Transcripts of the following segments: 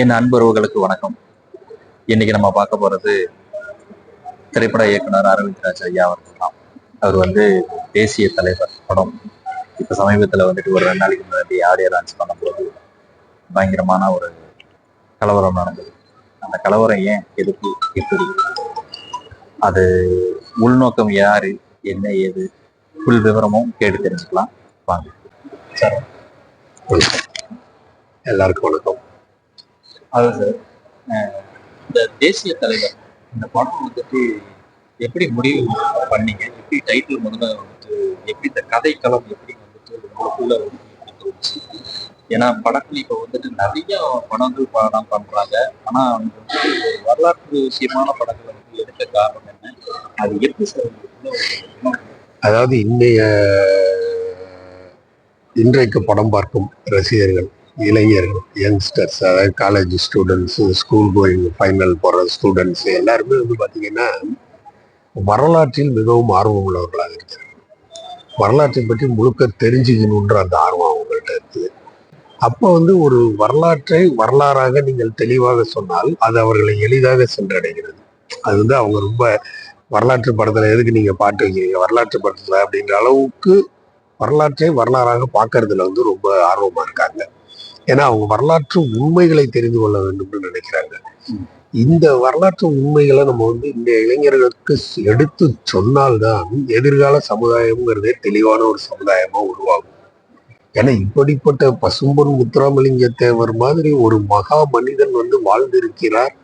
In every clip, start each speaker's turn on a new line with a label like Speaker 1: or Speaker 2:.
Speaker 1: என் அன்புறவுகளுக்கு வணக்கம். இன்னைக்கு நம்ம பார்க்க போறது திரைப்பட இயக்குனர் அரவிந்த் ராஜ் ஐயா அவர்கள் தான் அவர் வந்து தேசிய தலைவர் படம். இப்ப சமீபத்துல வந்துட்டு ஒரு ரெண்டு நாளைக்கு முன்னாடி ஆடியோ லான்ச் பண்ணும்போது பயங்கரமான ஒரு கலவரம் நடந்தது. அந்த கலவரம் ஏன் எதுக்கு எப்படி? அது உள்நோக்கம் யாரு என்ன ஏது? ஃபுல் விவரமும் கேட்டு தெரிஞ்சுக்கலாம். வாங்க.
Speaker 2: எல்லாருக்கும் வணக்கம்.
Speaker 1: அது சார் இந்த தேசிய தலைவர் இந்த படம் வந்துட்டு எப்படி முடிவு பண்ணீங்க? எப்படி டைட்டில் முதல்ல வந்துட்டு எப்படி இந்த கதைக்களம் எப்படி வந்துட்டு உங்களுக்குள்ள எப்படி ஏன்னா படத்துல இப்போ வந்துட்டு நிறைய படங்கள் படம் பண்றாங்க. ஆனா அவங்க வந்துட்டு வரலாற்று விஷயமான படங்களை வந்து எடுக்க காரணம் என்ன? அது எப்படி சார்
Speaker 2: அதாவது இன்றைய இன்றைக்கு படம் பார்க்கும் ரசிகர்கள் இளைஞர்கள் யங்ஸ்டர்ஸ் அதாவது college students school going final போகிற ஸ்டூடெண்ட்ஸ் எல்லாருமே வந்து பார்த்தீங்கன்னா வரலாற்றில் மிகவும் ஆர்வம் உள்ளவர்களாக இருக்கிறாங்க. வரலாற்றை பற்றி முழுக்க தெரிஞ்சுக்கணுன்ற அந்த ஆர்வம் அவங்கள்ட்ட இருக்குது அப்போ வந்து ஒரு வரலாற்றை வரலாறாக நீங்கள் தெளிவாக சொன்னால் அது அவர்களை எளிதாக சென்றடைகிறது. அது வந்து அவங்க ரொம்ப வரலாற்று படத்தில் எதுக்கு நீங்கள் பாட்டு வைக்கிறீங்க? வரலாற்று படத்தில் அப்படின்ற அளவுக்கு வரலாற்றை வரலாறாக பார்க்கறதுல வந்து ரொம்ப ஆர்வமாக இருக்காங்க. ஏன்னா அவங்க வரலாற்று உண்மைகளை தெரிந்து கொள்ள வேண்டும்னு நினைக்கிறாங்க. இந்த வரலாற்று உண்மைகளை நம்ம வந்து இந்த இளைஞர்களுக்கு எடுத்து சொன்னால்தான் எதிர்கால சமுதாயம்ங்கிறதே தெளிவான ஒரு சமுதாயமா உருவாகும். ஏன்னா இப்படிப்பட்ட பசும்பொன் முத்துராமலிங்க தேவர் மாதிரி ஒரு மகா மனிதன் வந்து வாழ்ந்திருக்கிறார்.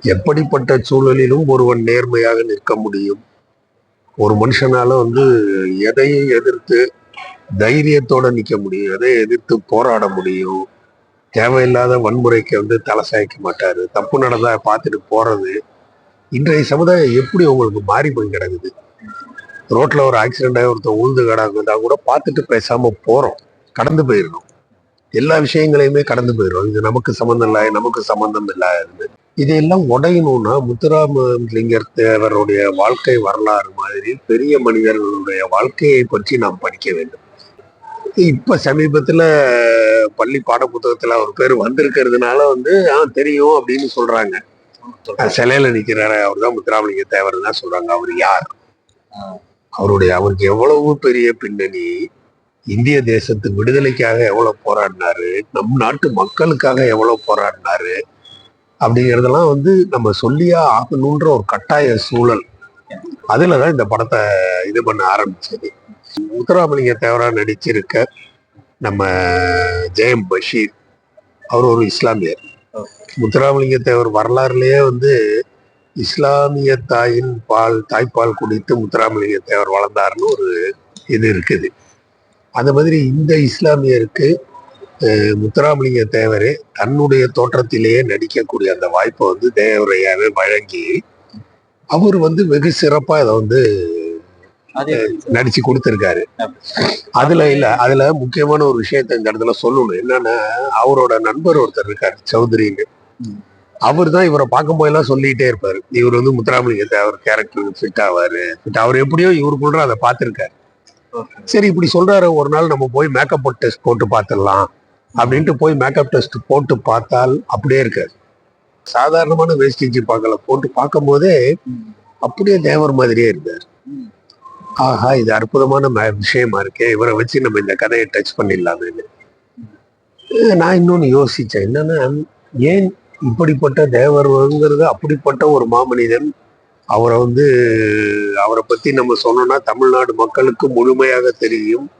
Speaker 2: எப்படிப்பட்ட சூழலிலும் ஒருவன் நேர்மையாக நிற்க முடியும்? ஒரு மனுஷனால வந்து எதையும் எதிர்த்து தைரியத்தோட நிற்க முடியும். எதை எதிர்த்து போராட முடியும். தேவையில்லாத வன்முறைக்கு வந்து தலை சாய்க்க மாட்டாரு. தப்பு நடந்தா பார்த்துட்டு போறது. இன்றைய சமுதாயம் எப்படி உங்களுக்கு மாறி போய் கிடக்குது? ரோட்ல ஒரு ஆக்சிடென்ட் ஆகி ஒருத்தர் உழுந்து கிடக்குதா கூட பார்த்துட்டு பேசாம போறோம். கடந்து போயிடணும் எல்லா விஷயங்களையுமே கடந்து போயிடும் இது நமக்கு சம்மந்தம் இல்லை நமக்கு சம்மந்தம் இல்லாதது இதையெல்லாம் உடையணும்னா முத்துராமலிங்கர் தேவருடைய வாழ்க்கை வரலாறு மாதிரி பெரிய மனிதர்களுடைய வாழ்க்கையை பற்றி நாம் படிக்க வேண்டும். இப்ப சமீபத்துல பள்ளி பாட புத்தகத்துல அவர் பேர் வந்திருக்கிறதுனால வந்து ஆ தெரியும் அப்படின்னு சொல்றாங்க. அஹ் சிலையில நிக்கிறாரு. அவர் தான் முத்துராமலிங்க தேவர் தான் சொல்றாங்க. அவர் யார்? அவருடைய அவருக்கு எவ்வளவு பெரிய பின்னணி? இந்திய தேசத்து விடுதலைக்காக எவ்வளவு போராடினாரு? நம் நாட்டு மக்களுக்காக எவ்வளவு போராடினாரு? அப்படிங்கிறதெல்லாம் வந்து நம்ம சொல்லியா ஆகணுன்ற ஒரு கட்டாய சூழல். அதுலதான் இந்த படத்தை இது பண்ண ஆரம்பிச்சது. முத்துராமலிங்க தேவரா நடிச்சிருக்க நம்ம ஜெயம் பஷீர் அவர் ஒரு இஸ்லாமியர். முத்துராமலிங்க தேவர் வரலாறுலயே வந்து இஸ்லாமிய தாயின் பால் தாய்ப்பால் குடித்து முத்துராமலிங்க தேவர் வளர்ந்தார்னு ஒரு இது இருக்குது. அந்த மாதிரி இந்த இஸ்லாமியருக்கு முத்துராமலிங்க தேவரே தன்னுடைய தோற்றத்திலேயே நடிக்கக்கூடிய அந்த வாய்ப்பை வந்து தேவரையாவே வழங்கி அவர் வந்து வெகு சிறப்பாக இதை வந்து நடிச்சு கொடுத்திருக்காரு. அதுல இல்ல அதுல முக்கியமான ஒரு விஷயத்த இந்த இடத்துல சொல்லணும். என்னன்னா அவரோட நண்பர் ஒருத்தர் இருக்காரு சௌத்ரின்னு. அவர் தான் இவரை பார்க்கும் எல்லாம் சொல்லிட்டே இருப்பாரு. இவர் வந்து முத்துராமலிங்க தேவர் கேரக்டர் ஃபிட் ஆவாரு. ஃபிட் அவர் எப்படியோ இவருக்குள்ள அதை பார்த்திருக்காரு. சரி இப்படி சொல்றாரு ஒரு நாள் நம்ம போய் மேக்கப் டெஸ்ட் போட்டு பார்த்துடலாம். அப்படின்ட்டு போய் மேக்கப் டெஸ்ட் போட்டு பார்த்தால் அப்படியே இருக்காது சாதாரணமான வேஸ்டிஜ் பார்க்கல போட்டு பார்க்கும் போதே அப்படியே தேவர் மாதிரியே இருந்தார். ஆஹா இது அற்புதமான விஷயமா இருக்கே. இவரை வச்சு நம்ம இந்த கதையை டச் பண்ணிடலாமேன்னு. நான் இன்னொன்னு யோசிச்சேன். என்னன்னா ஏன் இப்படிப்பட்ட தேவர்ங்கிறது அப்படிப்பட்ட ஒரு மாமனிதன் அவரை வந்து அவரை பத்தி நம்ம சொன்னோம்னா தமிழ்நாடு மக்களுக்கு முழுமையாக தெரியும்.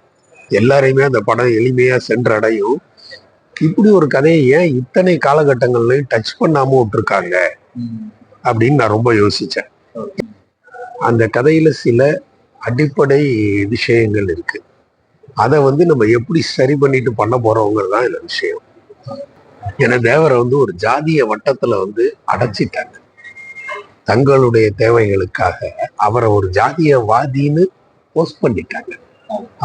Speaker 2: எல்லாரையுமே அந்த படம் எளிமையா சென்றடையும். இப்படி ஒரு கதையை ஏன் இத்தனை காலகட்டங்கள்லயும் டச் பண்ணாம விட்டுருக்காங்க? அப்படின்னு நான் ரொம்ப யோசிச்சேன். அந்த கதையில சில அடிப்படை விஷயங்கள் இருக்கு. அதை வந்து நம்ம எப்படி சரி பண்ணிட்டு பண்ண போறோங்கிறது தான் இந்த விஷயம். ஏன்னா தேவரை வந்து ஒரு ஜாதிய வட்டத்துல வந்து அடைச்சிட்டாங்க. தங்களுடைய தேவைகளுக்காக அவரை ஒரு ஜாதியவாதின்னு போஸ்ட் பண்ணிட்டாங்க.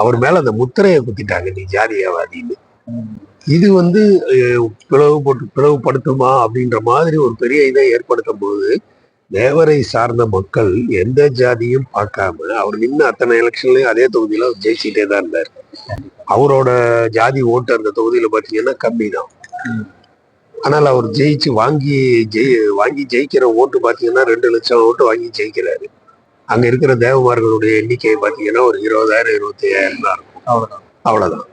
Speaker 2: அவர் மேல அந்த முத்திரையை குத்திட்டாங்க நீ ஜாதியவாதின்னு. இது வந்து பிளவு பிளவுபட்டு பிளவுபடுத்துமா அப்படின்ற மாதிரி ஒரு பெரிய இதை ஏற்படுத்தும் போது தேவரை சார்ந்த மக்கள் எந்த ஜாதியும் பார்க்காம அவர் நின்று அத்தனை எலெக்ஷன்லயும் அதே தொகுதியில ஜெயிச்சுட்டே தான் இருந்தார். அவரோட ஜாதி ஓட்டு அந்த தொகுதியில பாத்தீங்கன்னா கம்மி தான் ஆனால் அவர் ஜெயிச்சு வாங்கி ஜெயி வாங்கி ஜெயிக்கிற ஓட்டு பார்த்தீங்கன்னா ரெண்டு லட்சம் ஓட்டு வாங்கி ஜெயிக்கிறாரு. அங்க இருக்கிற தேவமார்களுடைய எண்ணிக்கை பார்த்தீங்கன்னா ஒரு இருபதாயிரம் இருபத்தி ஐயாயிரம் தான் இருக்கும்.
Speaker 1: அவ்வளவுதான்.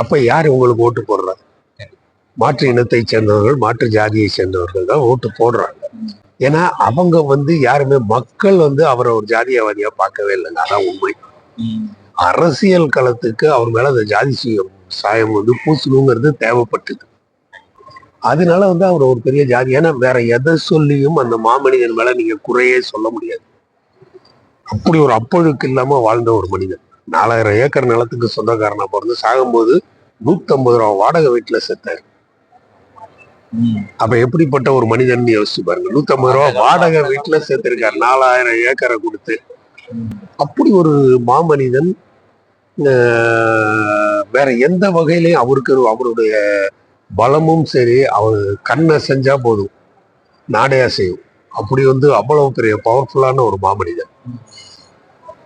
Speaker 2: அப்ப யார் உங்களுக்கு ஓட்டு போடுறா மாற்று இனத்தை சேர்ந்தவர்கள் மாற்று ஜாதியை சேர்ந்தவர்கள் தான் ஓட்டு போடுறாங்க. ஏன்னா அவங்க வந்து யாருமே மக்கள் வந்து அவரை ஒரு ஜாதியவாதியா பார்க்கவே இல்லைங்க அதான் உண்மை. அரசியல் களத்துக்கு அவர் மேல அந்த ஜாதி சாயம் வந்து பூசணுங்கிறது தேவைப்பட்டது. அதனால வந்து அவர் ஒரு பெரிய ஜாதி. ஏன்னா வேற எதை சொல்லியும் அந்த மாமனிதன் மேல நீங்க குறையே சொல்ல முடியாது. அப்படி ஒரு அப்பொழுக்கு இல்லாம வாழ்ந்த ஒரு மனிதன். நாலாயிரம் ஏக்கர் நிலத்துக்கு சொந்தக்காரனா பிறந்து சாகும்போது நூத்தம்பது ரூபா வாடகை வீட்டுல செத்தாரு. அப்ப எப்படிப்பட்ட ஒரு மனிதன் யோசிச்சு பாருங்க. நூத்தம்பது ரூபா வாடகை வீட்டுல சேர்த்திருக்காரு. நாலாயிரம் ஏக்கரை கொடுத்து. அப்படி ஒரு மாமனிதன் வேற எந்த வகையிலையும் அவருக்கு அவருடைய பலமும் சரி அவர் கண்ணை செஞ்சா போதும். நாடே அசையும். அப்படி வந்து அவ்வளவு பெரிய பவர்ஃபுல்லான ஒரு மாமனிதன்.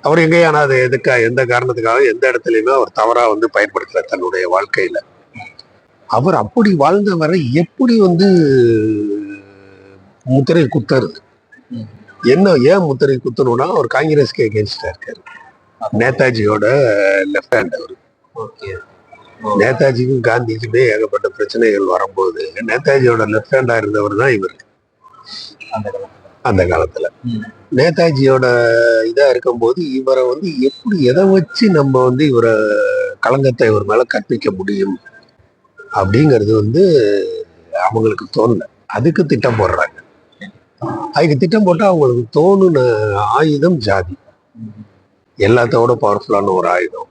Speaker 2: அவர் எங்கேயான அதை எதுக்கா எந்த காரணத்துக்காக எந்த இடத்துலயுமே அவர் தவறா வந்து பயன்படுத்தல தன்னுடைய வாழ்க்கையில. அவர் அப்படி வாழ்ந்தவரை எப்படி வந்து முத்திரை குத்துறது. என்ன ஏன் முத்திரை குத்தணும்னா அவர் காங்கிரஸ்க்கு எகேன்ஸ்டா இருக்காரு. நேதாஜியோட லெஃப்ட் ஹேண்ட் அவர். நேதாஜிக்கும் காந்திக்குமே ஏகப்பட்ட பிரச்சனைகள் வரும்போது நேதாஜியோட லெஃப்ட் ஹேண்டா இருந்தவர் தான் இவர்.
Speaker 1: அந்த காலத்துல.
Speaker 2: நேதாஜியோட இதா இருக்கும்போது இவரை வந்து எப்படி எதை வச்சு நம்ம வந்து இவரை களங்கத்தை இவர் மேல கற்பிக்க முடியும்? அப்படிங்கிறது வந்து அவங்களுக்கு தோணல. அதுக்கு திட்டம் போடுறாங்க. அதுக்கு திட்டம் போட்டா அவங்களுக்கு தோணுன ஆயுதம் ஜாதி. எல்லாத்தோட பவர்ஃபுல்லான ஒரு ஆயுதம்.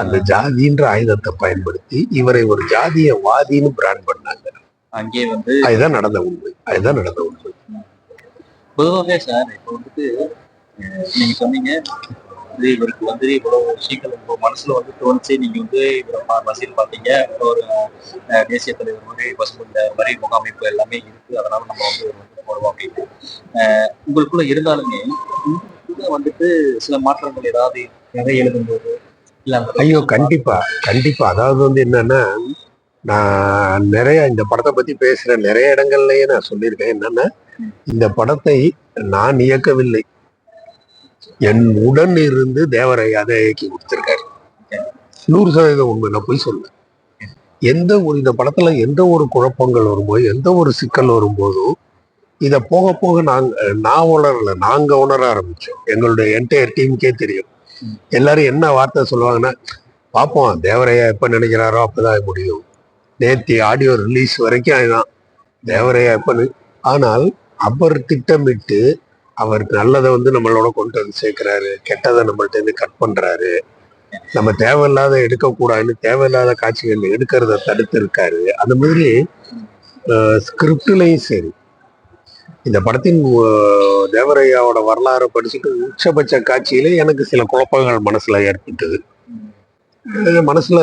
Speaker 2: அந்த ஜாதின்ற ஆயுதத்தை பயன்படுத்தி இவரை ஒரு ஜாதியவாதின்னு பிராண்ட் பண்ணாங்க.
Speaker 1: அங்கேயே வந்து
Speaker 2: அதுதான் நடந்த உண்மை. அதுதான் நடந்த உண்மை.
Speaker 1: பொதுவாகவே சார் இப்போ வந்துட்டு நீங்க சொன்னீங்க இது இவருக்கு வந்து இவ்வளவு விஷயங்கள் உங்க மனசுல வந்து தோணுச்சு. நீங்க வந்து இவரை பஸ்ஸில் பாத்தீங்க ஒரு தேசிய தலைவர் மாதிரி பசுமந்த மாதிரி முகாமைப்பு எல்லாமே இருக்கு. அதனால நம்ம வந்து இவரை வந்து போடுவோம் அப்படின்னு. உங்களுக்குள்ள இருந்தாலுமே வந்துட்டு சில மாற்றங்கள் ஏதாவது நிறைய எழுதும்போது இல்ல
Speaker 2: ஐயோ கண்டிப்பா கண்டிப்பா. அதாவது வந்து என்னன்னா நான் நிறைய இந்த படத்தை பத்தி பேசுற நிறைய இடங்கள்லயே நான் சொல்லியிருக்கேன். என்னன்னா இந்த படத்தை நான் இயக்கவில்லை. என் உடன் இருந்து தேவரை அதை இயக்கி கொடுத்திருக்காரு. நூறு சதவீதம் உண்மை நான் போய் சொல்ல எந்த ஒரு இந்த படத்துல எந்த ஒரு குழப்பங்கள் வரும்போது எந்த ஒரு சிக்கல் வரும்போதும் இத போக போக நாங்க நான் உணரல நாங்க உணர ஆரம்பிச்சோம். எங்களுடைய என்டையர் டீமுக்கே தெரியும். எல்லாரும் என்ன வார்த்தை சொல்லுவாங்கன்னா பார்ப்போம் தேவரையா எப்ப நினைக்கிறாரோ அப்பதான் முடியும். நேத்தி ஆடியோ ரிலீஸ் வரைக்கும் அதுதான். தேவரையா எப்ப ஆனால் அவர் திட்டமிட்டு அவர் நல்லதை வந்து நம்மளோட கொண்டு வந்து சேர்க்கிறாரு. கெட்டதை நம்மள்ட்ட இருந்து கட் பண்றாரு. நம்ம தேவையில்லாத எடுக்கக்கூடாதுன்னு தேவையில்லாத காட்சிகள் எடுக்கிறத தடுத்து இருக்காரு. அந்த மாதிரி ஸ்கிரிப்ட்லையும் சரி. இந்த படத்தின் தேவரையாவோட வரலாறை படிச்சுட்டு உச்சபட்ச காட்சியிலே எனக்கு சில குழப்பங்கள் மனசுல ஏற்பட்டது. மனசுல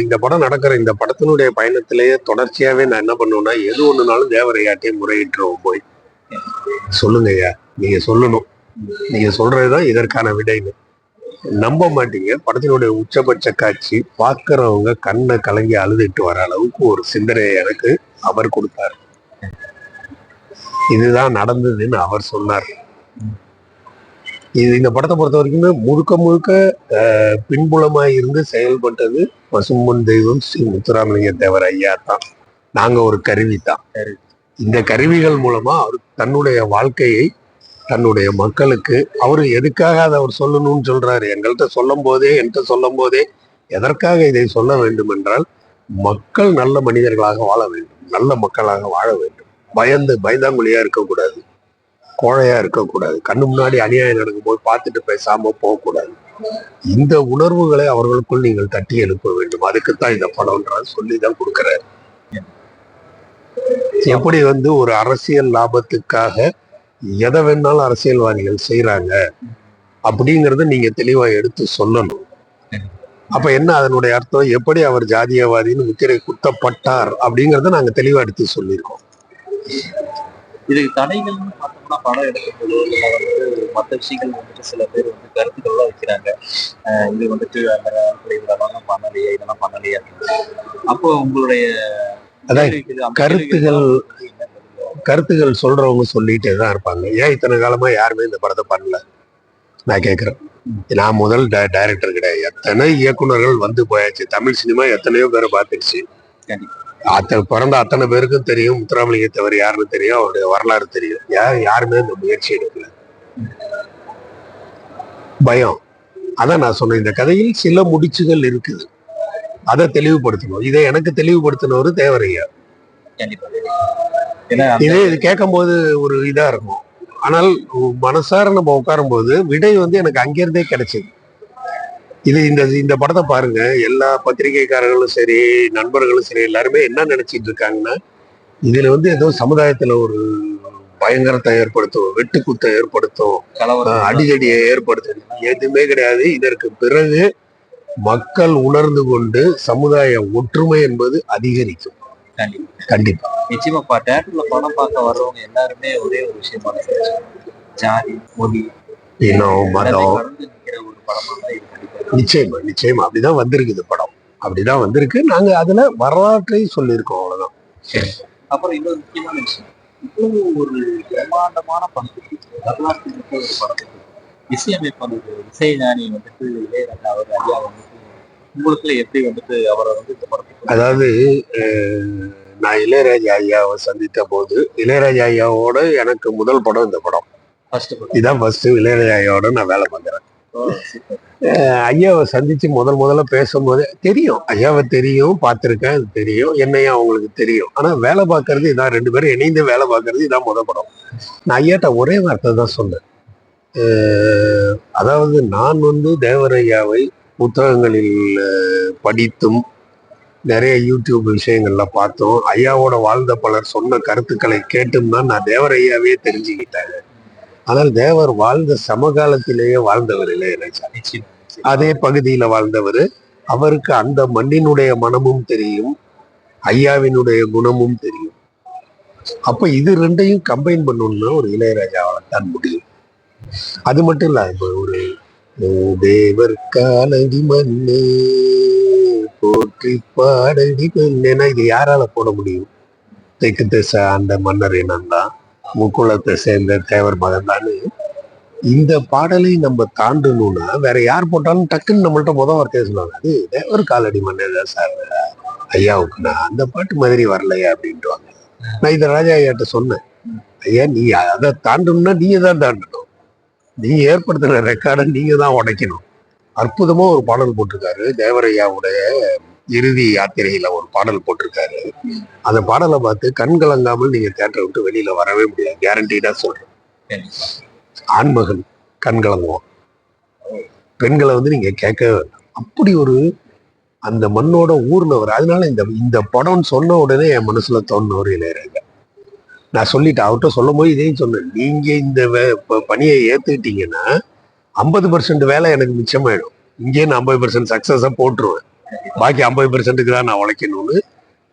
Speaker 2: இந்த படம் நடக்கிற இந்த படத்தினுடைய பயணத்திலேயே தொடர்ச்சியாவே நான் என்ன பண்ணுவேன்னா எது ஒண்ணுனாலும் தேவரையாட்டே முறையிட்டுருவோம் போய். சொல்லுங்க ஐயா. நீங்க சொல்லணும். நீங்க சொல்றதுதான் இதற்கான விடைன்னு நம்ப மாட்டீங்க. படத்தினுடைய உச்சபட்ச காட்சி பார்க்கறவங்க கண்ணை கலங்கி அழுதுட்டு வர அளவுக்கு ஒரு சிந்தனையை எனக்கு அவர் கொடுத்தார். இதுதான் நடந்ததுன்னு அவர் சொன்னார். இது இந்த படத்தை பொறுத்த வரைக்குமே முழுக்க முழுக்க பின்புலமாய் இருந்து செயல்பட்டது பசும்பொன் தெய்வம் ஸ்ரீ முத்துராமலிங்க தேவர் ஐயா தான். நாங்க ஒரு கருவி தான். இந்த கருவிகள் மூலமா அவர் தன்னுடைய வாழ்க்கையை தன்னுடைய மக்களுக்கு அவர் எதுக்காக அதை அவர் சொல்லணும்னு சொல்றாரு? எங்கள்கிட்ட சொல்லும் போதே என்கிட்ட சொல்லும் போதே எதற்காக இதை சொல்ல வேண்டும் என்றால் மக்கள் நல்ல மனிதர்களாக வாழ வேண்டும். நல்ல மக்களாக வாழ வேண்டும். பயந்து பயந்தாங்குழியா இருக்கக்கூடாது. கோழையா இருக்கக்கூடாது. கண்ணு முன்னாடி அநியாயம் நடக்கும்போது பார்த்துட்டு பேசாம போகக்கூடாது. இந்த உணர்வுகளை அவர்களுக்குள் நீங்கள் தட்டி எழுப்ப வேண்டும். அதுக்குத்தான் இந்த படம்ன்றால் சொல்லி தான் கொடுக்குறாரு. எப்படி வந்து ஒரு அரசியல் லாபத்துக்காக எதை வேணாலும் அரசியல்வாதிகள் செய்யறாங்க அப்படிங்கறத நீங்க தெளிவா எடுத்து சொல்லணும். அப்ப என்ன அதனுடைய அர்த்தம்? எப்படி அவர் ஜாதியவாதின்னு முத்திரை குத்தப்பட்டார் அப்படிங்கறத நாங்க தெளிவா எடுத்து சொல்லியிருக்கோம்.
Speaker 1: இதுக்கு தடைகள்னு பார்த்தோம்னா படம் எடுக்கும்போது இல்லை வந்து மற்ற விஷயங்கள் வந்துட்டு சில பேர் வந்து கருத்துக்கள்லாம் வைக்கிறாங்க. அஹ் இது வந்துட்டு அந்த காலத்துல இதெல்லாம் பண்ணலையே இதெல்லாம் பண்ணலையே அப்போ உங்களுடைய
Speaker 2: கருத்துகள் கருத்துகள் சொல்றவங்க சொல்லிட்டே தான் இருப்பாங்க. ஏன் இத்தனை காலமா யாருமே இந்த படத்தை பண்ணல? நான் கேக்குறேன் நான் முதல் டைரக்டர் கிடையாது எத்தனை இயக்குனர்கள் வந்து போயாச்சு? தமிழ் சினிமா எத்தனையோ பேரை பார்த்துருச்சு. அத்தனை பிறந்த அத்தனை பேருக்கும் தெரியும். முத்துராமலிங்கத்தவர் யாருன்னு தெரியும். அவருடைய வரலாறு தெரியும். யார் யாருமே இந்த முயற்சி எடுக்கல. பயம். அதான் நான் சொன்னேன். இந்த கதையில் சில முடிச்சுகள் இருக்குது. அதை தெளிவுபடுத்தணும். இதை எனக்கு தெளிவுபடுத்தினவர் தேவரையா. இதே இது கேட்கும்போது ஒரு இதா இருக்கும். ஆனால் மனசார நம்ம உட்காரும்போது விடை வந்து எனக்கு அங்கிருந்தே கிடைச்சது. இது இந்த இந்த படத்தை பாருங்க. எல்லா பத்திரிகைக்காரர்களும் சரி நண்பர்களும் சரி எல்லாருமே என்ன நினைச்சிட்டு இருக்காங்கன்னா இதுல வந்து ஏதோ சமுதாயத்துல ஒரு பயங்கரத்தை ஏற்படுத்தும் வெட்டுக்குத்தை ஏற்படுத்தும் அடிதடியை ஏற்படுத்தும். எதுவுமே கிடையாது. இதற்கு பிறகு மக்கள் உணர்ந்து கொண்டு சமுதாய ஒற்றுமை என்பது அதிகரிக்கும்.
Speaker 1: கண்டிப்பா.
Speaker 2: கண்டிப்பா.
Speaker 1: நிச்சயமா பா தேட்டர்ல படம் பார்க்க வர்றவங்க எல்லாருமே ஒரே ஒரு விஷயம் ஜாதி மொழி
Speaker 2: இனம் மதம் நிச்சயமா நிச்சயமா. அப்படிதான் வந்திருக்கு இந்த படம். அப்படிதான் வந்திருக்கு. நாங்க அதுல வரலாற்றை சொல்லியிருக்கோம் அவ்வளவுதான்.
Speaker 1: அப்புறம் இன்னொரு முக்கியமான விஷயம். இவ்வளவு ஒரு பிரம்மாண்டமான படத்துக்கு வரலாற்று ஒரு படத்துக்கு இசையமைப்பாளர் இசைஞானி வந்துட்டு இளையராஜா அவர் ஐயா வந்துட்டு உங்களுக்குள்ள எப்படி வந்துட்டு அவரை வந்து இந்த படத்துக்கு
Speaker 2: அதாவது நான் இளையராஜா ஐயாவை சந்தித்த போது இளையராஜா ஐயாவோட எனக்கு முதல் படம் இந்த படம். இதான் ஃபர்ஸ்ட் இளையராஜா ஐயாவோட நான் வேலை பார்க்குறேன். ஐயாவை சந்திச்சு முதல் முதல்ல பேசும்போது தெரியும் ஐயாவை தெரியும் பார்த்துருக்கேன் அது தெரியும் என்னையும் அவங்களுக்கு தெரியும். ஆனா வேலை பார்க்கறது இதான் ரெண்டு பேரும் இணைந்து வேலை பார்க்கறது இதான் முத படம். நான் ஐயாட்ட ஒரே வார்த்தை தான் சொன்னேன். அதாவது நான் வந்து தேவரையாவை புத்தகங்களில் படித்தும் நிறைய யூடியூப் விஷயங்கள்ல பார்த்தோம். ஐயாவோட வாழ்ந்த பலர் சொன்ன கருத்துக்களை கேட்டும் தான் நான் தேவர் ஐயாவே தெரிஞ்சுக்கிட்டாங்க ஆனால் தேவர் வாழ்ந்த சமகாலத்திலேயே வாழ்ந்தவர் இல்லை
Speaker 1: நிச்சயம்
Speaker 2: அதே பகுதியில வாழ்ந்தவர். அவருக்கு அந்த மண்ணினுடைய மனமும் தெரியும். ஐயாவினுடைய குணமும் தெரியும். அப்ப இது ரெண்டையும் கம்பைன் பண்ணணும்னா ஒரு இளையராஜாவால் தான் முடியும். அது மட்டும் இல்ல இப்ப ஒரு தேவர் காலடி மண்ணே போற்றி பாடடி மண்ணேனா இது யாரால போட முடியும்? தெற்கு திசை அந்த மன்னர் இனம்தான் முக்குளத்தை சேர்ந்த தேவர் மகன் இந்த பாடலை நம்ம தாண்டணும்னா வேற யார் போட்டாலும் டக்குன்னு நம்மள்ட்ட முதல் வார்த்தையை சொல்லுவாங்க அது தேவர் காலடி மன்னர் தான் சார். ஐயாவுக்கு நான் அந்த பாட்டு மாதிரி வரலையா அப்படின்ட்டுவாங்க நான் இதை ராஜா ஐயாட்ட சொன்னேன். ஐயா நீ அதை தாண்டணும்னா நீயே தான் தாண்டணும். நீ ஏற்படுத்துகிற ரெக்கார்டை நீங்க தான் உடைக்கணும். அற்புதமா ஒரு பாடல் போட்டிருக்காரு. தேவரையாவுடைய இறுதி யாத்திரையில ஒரு பாடல் போட்டிருக்காரு. அந்த பாடலை பார்த்து கண் கலங்காமல் நீங்க தேட்டரை விட்டு வெளியில வரவே முடியாது. கேரண்டீடாக சொல்றேன். ஆண்மகன் கண்கலங்குவோம் பெண்களை வந்து நீங்க கேட்கவே வேண்டாம். அப்படி ஒரு அந்த மண்ணோட ஊர்னவர். அதனால இந்த இந்த படம்னு சொன்ன உடனே என் மனசுல ஒரு இளையராஜா. நான் சொல்லிட்டேன் அவர்கிட்ட சொல்லும் போது இதையும் சொன்னேன். நீங்க இந்த வே- பணியை ஏத்துக்கிட்டீங்கன்னா ஐம்பது பர்சன்ட் வேலை எனக்கு மிச்சமாயிடும். இங்கே நான் ஐம்பது பர்சன்ட் சக்சஸா போட்டுருவேன். பாக்கி ஐம்பது பர்சன்ட்டுக்கு தான் நான் உழைக்கணும்னு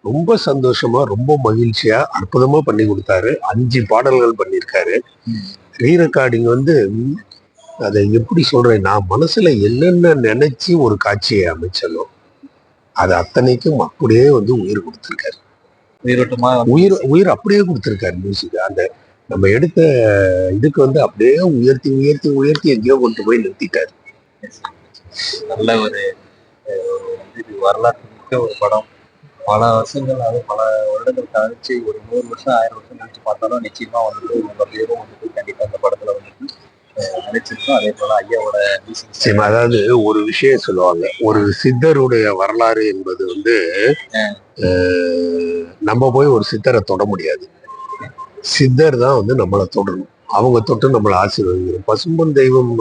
Speaker 2: ரொம்ப சந்தோஷமா ரொம்ப மகிழ்ச்சியா அற்புதமா பண்ணி கொடுத்தாரு. அஞ்சு பாடல்கள் பண்ணியிருக்காரு. ரீ ரெக்கார்டிங் வந்து அதை எப்படி சொல்றேன் நான் மனசுல என்னென்ன நினைச்சு ஒரு காட்சியை அமைச்சனோ அது அத்தனைக்கும் அப்படியே வந்து உயிர் கொடுத்துருக்காரு.
Speaker 1: உயிரோட்டமா
Speaker 2: உயிர் உயிர் அப்படியே கொடுத்துருக்காரு மியூசிக் அந்த நம்ம எடுத்த இதுக்கு வந்து அப்படியே உயர்த்தி உயர்த்தி உயர்த்தி எங்கேயோ கொண்டு போய் நிறுத்திட்டாரு.
Speaker 1: நல்ல ஒரு வரலாற்று மிக்க ஒரு படம். பல வருஷங்கள் அது பல வருடங்கள் கழிச்சு ஒரு நூறு வருஷம் ஆயிரம் வருஷம் கழிச்சு பார்த்தாலும் நிச்சயமா வந்துட்டு உங்க பேரும் வந்துட்டு கண்டிப்பா இந்த படத்துல வந்துட்டு அஹ், நினைச்சிருக்கோம் அதே போல ஐயாவோட
Speaker 2: சரி அதாவது ஒரு விஷயம் சொல்லுவாங்க. ஒரு சித்தருடைய வரலாறு என்பது வந்து நம்ம போய் ஒரு சித்தரை தொட முடியாது. சித்தர் தான் வந்து நம்மளை தொடரும் அவங்க தொட்டு நம்மளை ஆசீர்வதிக்கணும். பசும்பொன் தெய்வம்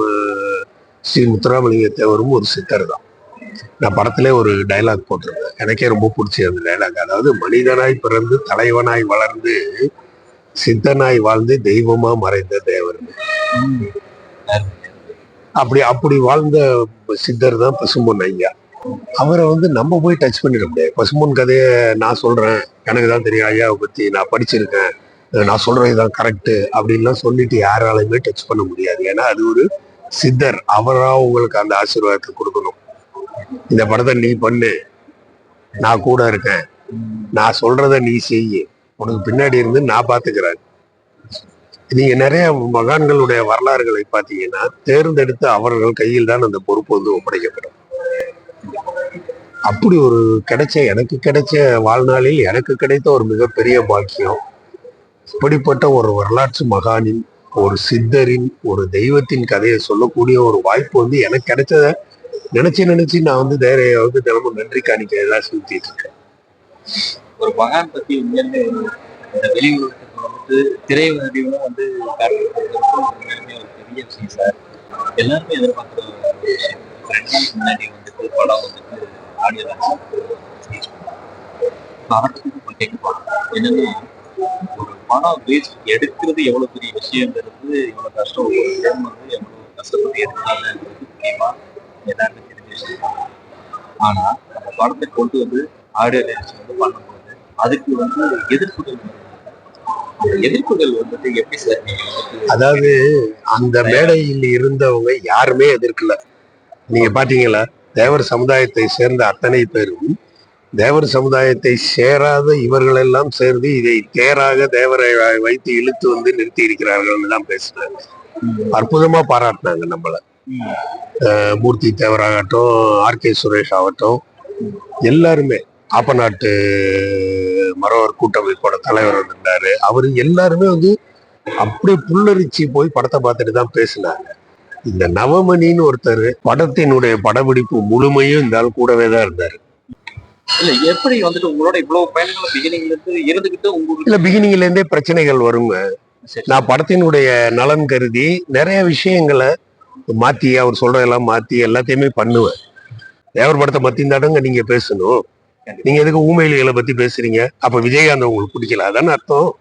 Speaker 2: ஸ்ரீ முத்துராமலிங்க தேவரும் ஒரு சித்தர் தான். நான் படத்திலே ஒரு டைலாக் போட்டிருந்தேன். எனக்கே ரொம்ப பிடிச்சி அந்த டைலாக் அதாவது மனிதனாய் பிறந்து தலைவனாய் வளர்ந்து சித்தனாய் வாழ்ந்து தெய்வமா மறைந்த தேவர். அப்படி அப்படி வாழ்ந்த சித்தர் தான் பசும்பொன் ஐயா. அவரை வந்து நம்ம போய் டச் பண்ணிட முடியாது. பசும்பொன் கதையை நான் சொல்றேன். எனக்கு தான் தெரியும் ஐயாவை பத்தி. நான் படிச்சிருக்கேன். நான் சொல்றது தான் கரெக்டு அப்படின்லாம் சொல்லிட்டு யாராலையுமே டச் பண்ண முடியாது. ஏன்னா அது ஒரு சித்தர். அவரா உங்களுக்கு அந்த ஆசீர்வாதத்தை கொடுக்கணும். இந்த படத்தை நீ பண்ணு. நான் கூட இருக்கேன். நான் சொல்றத நீ செய்ய. உனக்கு பின்னாடி இருந்து நான் பாத்துக்கிறேன். நீங்க நிறைய மகான்களுடைய வரலாறுகளை பார்த்தீங்கன்னா தேர்ந்தெடுத்து அவர்கள் கையில் தான் அந்த பொறுப்பு வந்து ஒப்படைக்கப்படும். அப்படி ஒரு கிடைச்ச எனக்கு கிடைச்ச வாழ்நாளில் எனக்கு கிடைத்த ஒரு மிகப்பெரிய பாக்கியம் இப்படிப்பட்ட ஒரு வரலாற்று மகானின் ஒரு சித்தரின் ஒரு தெய்வத்தின் கதையை சொல்லக்கூடிய ஒரு வாய்ப்பு வந்து எனக்கு கிடைச்சத நினைச்சு நினைச்சு நான் வந்து தைரிய வந்து தினமும் நன்றி காணிக்க எல்லாம் செலுத்திட்டு இருக்கேன்.
Speaker 1: ஒரு மகான் பத்தி உண்மையிலுமே இந்த வந்துட்டு திரை வடிவம் வந்து காட்டுறது ஒரு பெரிய விஷயம் சார் எல்லாருமே எதிர்பார்க்குற ரெண்டு நாள் முன்னாடி வந்துட்டு படம் வந்துட்டு ஆடியோ படத்துக்கு இப்போ கேட்க போறோம் என்னன்னா ஒரு படம் பேஸ் எடுக்கிறது எவ்வளவு பெரிய விஷயங்கிறது எவ்வளவு கஷ்டம் ஒரு film வந்து எவ்வளவு கஷ்டப்பட்டு எடுக்கிறாங்கிறது முக்கியமா எல்லாருக்கும் தெரிஞ்ச விஷயம். ஆனா அந்த படத்தை கொண்டு வந்து ஆடியோ லைன்ஸ் வந்து பண்ணும்போது அதுக்கு வந்து எதிர்ப்புகள் எதிர்ப்புகள் வந்துட்டு எப்படி சார்
Speaker 2: அதாவது அந்த மேடையில் இருந்தவங்க யாருமே எதிர்க்கல. நீங்க பாத்தீங்களா? தேவர் சமுதாயத்தை சேர்ந்த அத்தனை பேரும் தேவர் சமுதாயத்தை சேராத இவர்கள் எல்லாம் சேர்ந்து இதை தேராக தேவரை வைத்து இழுத்து வந்து நிறுத்தி இருக்கிறார்கள் தான் பேசினாங்க அற்புதமா பாராட்டினாங்க நம்மள. மூர்த்தி தேவராகட்டும் ஆர் கே சுரேஷ் ஆகட்டும் எல்லாருமே. ஆப்பநாட்டு மரவர் கூட்டமைப்போட தலைவர் இருந்தாரு. அவரு எல்லாருமே வந்து அப்படியே புல்லரிச்சு போய் படத்தை பார்த்துட்டு தான் பேசினாங்க. இந்த நவமணின்னு ஒருத்தர் படத்தினுடைய படப்பிடிப்பு முழுமையும் இந்த ஆள் கூடவே தான் இருந்தாரு.
Speaker 1: இல்ல எப்படி வந்துட்டு உங்களோட இவ்வளவு பயணங்கள் பிகினிங்ல இருந்து இருந்துகிட்டு உங்களுக்கு
Speaker 2: இல்ல பிகினிங்ல இருந்தே பிரச்சனைகள் வருங்க. நான் படத்தினுடைய நலன் கருதி நிறைய விஷயங்களை மாத்தி அவர் சொல்றதெல்லாம் மாத்தி எல்லாத்தையுமே பண்ணுவேன். தேவர் படத்தை மத்திந்தாடுங்க நீங்க பேசணும். நீங்க எதுக்கு ஊமையிலிகளை பத்தி பேசுறீங்க? அப்ப விஜயகாந்த் உங்களுக்கு பிடிக்கல. அதான் அர்த்தம்?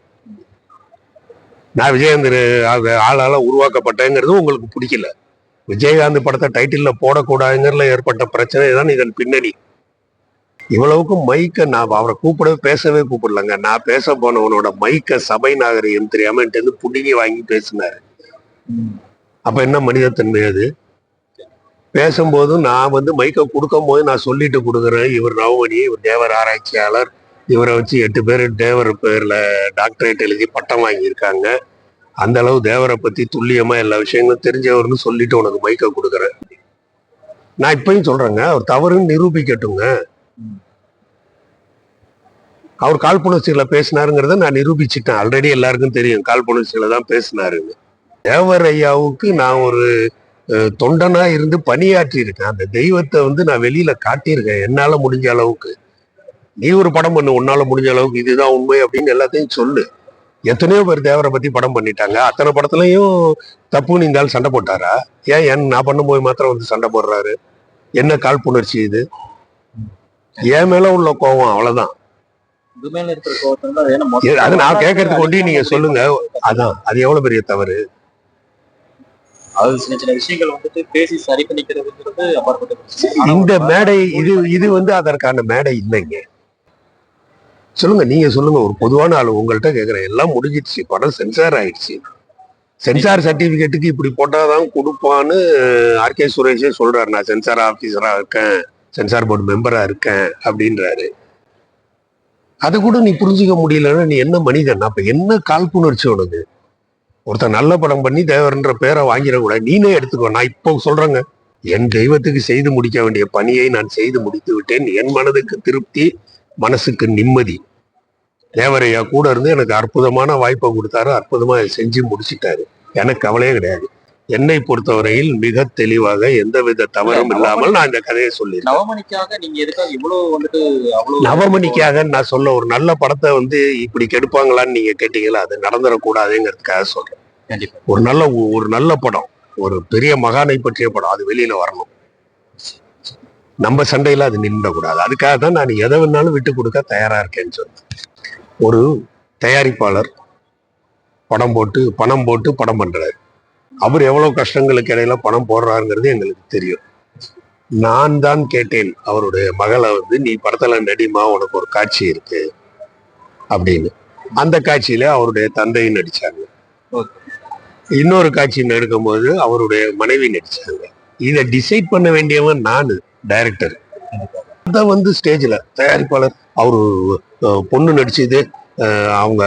Speaker 2: நான் விஜயகாந்த் அது ஆளால உருவாக்கப்பட்டேங்கிறது உங்களுக்கு பிடிக்கல. விஜயகாந்த் படத்தை டைட்டில்ல போடக்கூடாதுங்கிறதுல ஏற்பட்ட பிரச்சனை தான் இதன் பின்னணி. இவ்வளவுக்கும் மைக்க நான் அவரை கூப்பிடவே பேசவே கூப்பிடலங்க. நான் பேச போனவனோட மைக்க சபை நாகரிகம் தெரியாம என்கிட்ட புடுங்கி வாங்கி பேசினாரு. அப்ப என்ன மனிதத்தன்மை அது? பேசும்போது நான் வந்து மைக்கை கொடுக்கும் போது நான் சொல்லிட்டு கொடுக்குறேன். இவர் நவமணி இவர் தேவர் ஆராய்ச்சியாளர். இவரை வச்சு எட்டு பேர் தேவர் பேரில் டாக்டரேட் எழுதி பட்டம் வாங்கியிருக்காங்க. அந்த அளவு தேவரை பற்றி துல்லியமாக எல்லா விஷயங்களும் தெரிஞ்சவர்னு சொல்லிட்டு உனக்கு மைக்கை கொடுக்குறேன். நான் இப்பயும் சொல்கிறேங்க அவர் தவறுன்னு நிரூபிக்கட்டுங்க. அவர் காழ்ப்புணர்ச்சியில பேசினாருங்கிறத நான் நிரூபிச்சிட்டேன். ஆல்ரெடி எல்லாருக்கும் தெரியும் காழ்ப்புணர்ச்சியில தான் பேசினாருன்னு. தேவர் ஐயாவுக்கு நான் ஒரு தொண்டனா இருந்து பணியாற்றி இருக்கேன் அந்த தெய்வத்தை வந்து நான் வெளியில காட்டியிருக்கேன். என்னால முடிஞ்ச அளவுக்கு. நீ ஒரு படம் பண்ணு உன்னால முடிஞ்ச அளவுக்கு இதுதான் உண்மை அப்படின்னு எல்லாத்தையும் சொல்லு. எத்தனையோ பேர் தேவரை பத்தி படம் பண்ணிட்டாங்க. அத்தனை படத்துலயும் தப்பு நீந்தால் சண்டை போட்டாரா? ஏன் என் நான் பண்ணும்போது மாத்திரம் வந்து சண்டை போடுறாரு? என்ன காழ்ப்புணர்ச்சி இது? என் மேல உள்ள கோபம் அவ்வளவுதான். அது நான் கேட்கறதுக்கு ஒண்டி நீங்க சொல்லுங்க. அதான் அது எவ்வளவு பெரிய தவறு?
Speaker 1: அது சின்ன சின்ன விஷயங்கள் வந்துட்டு பேசி சரி பண்ணிக்கிறதுங்கிறது அப்பாற்பட்ட
Speaker 2: இந்த மேடை இது இது வந்து அதற்கான மேடை இல்லைங்க. சொல்லுங்க நீங்க சொல்லுங்க ஒரு பொதுவான ஆளு உங்கள்கிட்ட கேக்குறேன். எல்லாம் முடிஞ்சிடுச்சு படம் சென்சார் ஆயிடுச்சு. சென்சார் சர்டிபிகேட்டுக்கு இப்படி போட்டாதான் கொடுப்பான்னு ஆர்கே சுரேஷே சொல்றாரு. நான் சென்சார் ஆபீசரா இருக்கேன் சென்சார் போர்டு மெம்பரா இருக்கேன் அப்படின்றாரு. அதை கூட நீ புரிஞ்சுக்க முடியலன்னா நீ என்ன மனிதன்? அப்ப என்ன காழ்ப்புணர்ச்சி உனக்கு? ஒருத்தர் நல்ல படம் பண்ணி தேவர்ன்ற பேரை வாங்கிடக்கூடாது நீனே எடுத்துக்கோ. நான் இப்போ சொல்றேங்க. என் தெய்வத்துக்கு செய்து முடிக்க வேண்டிய பணியை நான் செய்து முடித்து விட்டேன். என் மனதுக்கு திருப்தி மனசுக்கு நிம்மதி. தேவரையா கூட இருந்து எனக்கு அற்புதமான வாய்ப்பை கொடுத்தாரு. அற்புதமா செஞ்சு முடிச்சிட்டாரு. எனக்கு கவலையே கிடையாது. என்னை பொறுத்தவரையில் மிக தெளிவாக எந்தவித தவறும் இல்லாமல் நான் இந்த கதையை சொல்லியிருக்கேன்.
Speaker 1: நவமணிக்காக நீங்க எதுக்காக இவ்வளவு வந்துட்டு அவ்வளவு
Speaker 2: நவமணிக்காக நான் சொல்ல ஒரு நல்ல படத்தை வந்து இப்படி கெடுப்பாங்களான்னு நீங்க கேட்டீங்களா? அது நடந்துடக்கூடாதுங்கிறதுக்காக சொல்றேன். ஒரு நல்ல ஒரு நல்ல படம் ஒரு பெரிய மகானை பற்றிய படம் அது வெளியில வரணும். நம்ம சண்டையில அது நின்றக்கூடாது அதுக்காக தான் நான் எதை வேணாலும் விட்டு கொடுக்க தயாரா இருக்கேன்னு சொன்னேன். ஒரு தயாரிப்பாளர் படம் போட்டு பணம் போட்டு படம் பண்றாரு. அவர் எவ்வளவு கஷ்டங்களுக்கு இடையில பணம் போடுறாருங்கிறது எங்களுக்கு தெரியும். நான் தான் கேட்டேன் அவருடைய மகளை வந்து நீ படத்துல நடிமா உனக்கு ஒரு காட்சி இருக்கு அப்படின்னு. அந்த காட்சியில அவருடைய தந்தையும் நடிச்சாங்க. இன்னொரு காட்சி எடுக்கும்போது அவருடைய மனைவி நடிச்சாங்க. இதை டிசைட் பண்ண வேண்டியவன் நான் டைரக்டர் அதை வந்து ஸ்டேஜில் தயாரிப்பாளர் அவர் பொண்ணு நடிச்சது அவங்க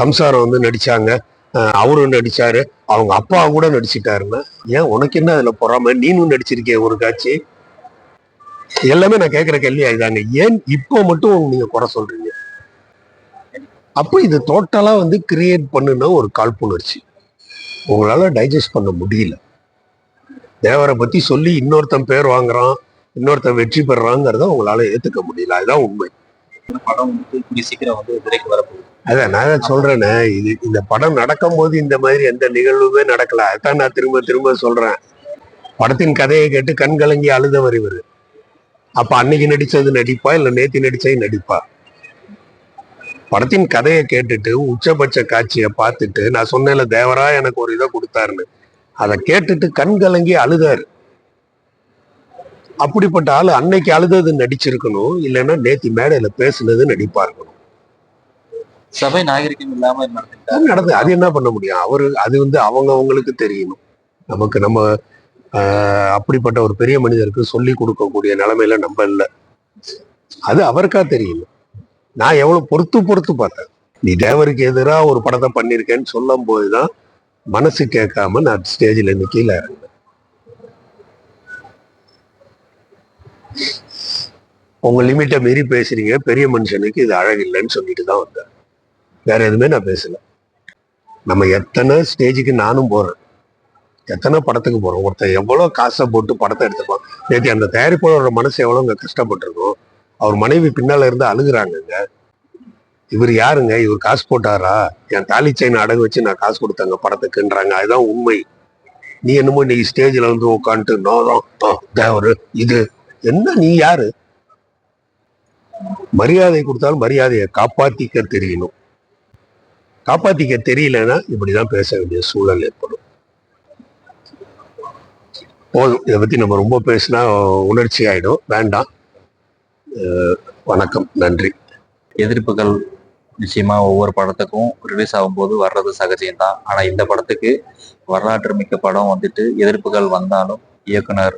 Speaker 2: சம்சாரம் வந்து நடிச்சாங்க. அவரும் நடிச்சாரு. அவங்க அப்பா கூட நடிச்சிட்டாருன்னா ஏன் உனக்கு என்ன அதுல பொறாம? நீனும் நடிச்சிருக்கே ஒரு காட்சி. எல்லாமே நான் கேட்கிற கேள்வி அதுதாங்க. ஏன் இப்போ மட்டும் நீங்க குறை சொல்றீங்க? அப்போ இது டோட்டலா வந்து கிரியேட் பண்ணுன ஒரு காழ்ப்புணர்ச்சி. உங்களால டைஜஸ்ட் பண்ண முடியல. தேவரை பத்தி சொல்லி இன்னொருத்தன் பேர் வாங்குறான் இன்னொருத்தன் வெற்றி பெறாங்கிறத உங்களால ஏத்துக்க முடியல. அதுதான் உண்மை.
Speaker 1: படம் வந்து சீக்கிரம் வந்து திரைக்கு வரப்போகுது.
Speaker 2: அதான் நான் சொல்றேனே இது இந்த படம் நடக்கும் போது இந்த மாதிரி எந்த நிகழ்வுமே நடக்கல. அதான் நான் திரும்ப திரும்ப சொல்றேன். படத்தின் கதையை கேட்டு கண் கலங்கி அழுதவர் இவர். அப்ப அன்னைக்கு நடிச்சது நடிப்பா இல்ல நேத்தி நடிச்சது நடிப்பா? படத்தின் கதையை கேட்டுட்டு உச்சபட்ச காட்சியை பார்த்துட்டு நான் சொன்னேன்ல தேவரா எனக்கு ஒரு இதை கொடுத்தாருன்னு. அதை கேட்டுட்டு கண் கலங்கி அழுதாரு. அப்படிப்பட்ட ஆளு அன்னைக்கு அழுதது நடிச்சிருக்கணும் இல்லைன்னா நேத்தி மேடையில பேசுனது நடிப்பா இருக்கணும்
Speaker 1: சபை நாகரிகம் இல்லாம நடந்துட்டா
Speaker 2: அது நடந்து அது என்ன பண்ண முடியும்? அவரு அது வந்து அவங்க அவங்களுக்கு தெரியணும். நமக்கு நம்ம ஆஹ், அப்படிப்பட்ட ஒரு பெரிய மனிதருக்கு சொல்லி கொடுக்கக்கூடிய நிலைமையில நம்ம இல்லை. அது அவருக்கா தெரியணும். நான் எவ்வளவு பொறுத்து பொறுத்து பார்த்தேன். நீ தேவருக்கு எதிராக ஒரு படத்தை பண்ணியிருக்கேன்னு சொல்லும் போதுதான் மனசு கேட்காம நான் ஸ்டேஜில் இருந்து கீழே இறங்கினேன். உங்க லிமிட்டை மீறி பேசுறீங்க. பெரிய மனுஷனுக்கு இது அழகில்லைன்னு சொல்லிட்டு தான் வந்தேன். வேற எதுவுமே நான் பேசல. நம்ம எத்தனை ஸ்டேஜுக்கு நானும் போறேன். எத்தனை படத்துக்கு போறோம். ஒருத்தன் எவ்வளவு காசை போட்டு படத்தை எடுத்துப்பான் நேற்று அந்த தயாரிப்பாளரோட மனசு எவ்வளோங்க கஷ்டப்பட்டிருக்கும் அவர் மனைவி பின்னால இருந்து அழுகுறாங்கங்க. இவர் யாருங்க? இவர் காசு போட்டாரா? என் தாலி செயின் அடகு வச்சு நான் காசு கொடுத்தாங்க படத்துக்குன்றாங்க. அதுதான் உண்மை. நீ என்னமோ நீ ஸ்டேஜில் வந்து உட்காந்துட்டு நோரம் தேவர் இது. என்ன நீ யாரு? மரியாதை கொடுத்தாலும் மரியாதையை காப்பாத்திக்க தெரியணும். காப்பாத்திக்க தெரியலன்னா இப்படிதான் பேச வேண்டிய சூழல் ஏற்படும். போதும். இதை பத்தி நம்ம ரொம்ப பேசினா உணர்ச்சி ஆயிடும். வேண்டாம். வணக்கம். நன்றி.
Speaker 1: எதிர்ப்புகள் நிச்சயமா ஒவ்வொரு படத்துக்கும் ரிலீஸ் ஆகும்போது வர்றது சகஜம்தான். ஆனா இந்த படத்துக்கு வரலாற்று மிக்க படம் வந்துட்டு எதிர்ப்புகள் வந்தாலும் இயக்குனர்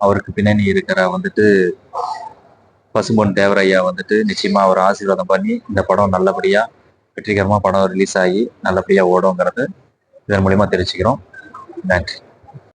Speaker 1: அவருக்கு பின்னணி இருக்கிற வந்துட்டு பசும்பொன் தேவரையா வந்துட்டு நிச்சயமா அவர் ஆசீர்வாதம் பண்ணி இந்த படம் நல்லபடியா வெற்றிகரமாக படம் ரிலீஸ் ஆகி நல்லபடியாக ஓடுங்கிறது இதன் மூலியமா தெரிவிச்சுக்கிறோம் நன்றி.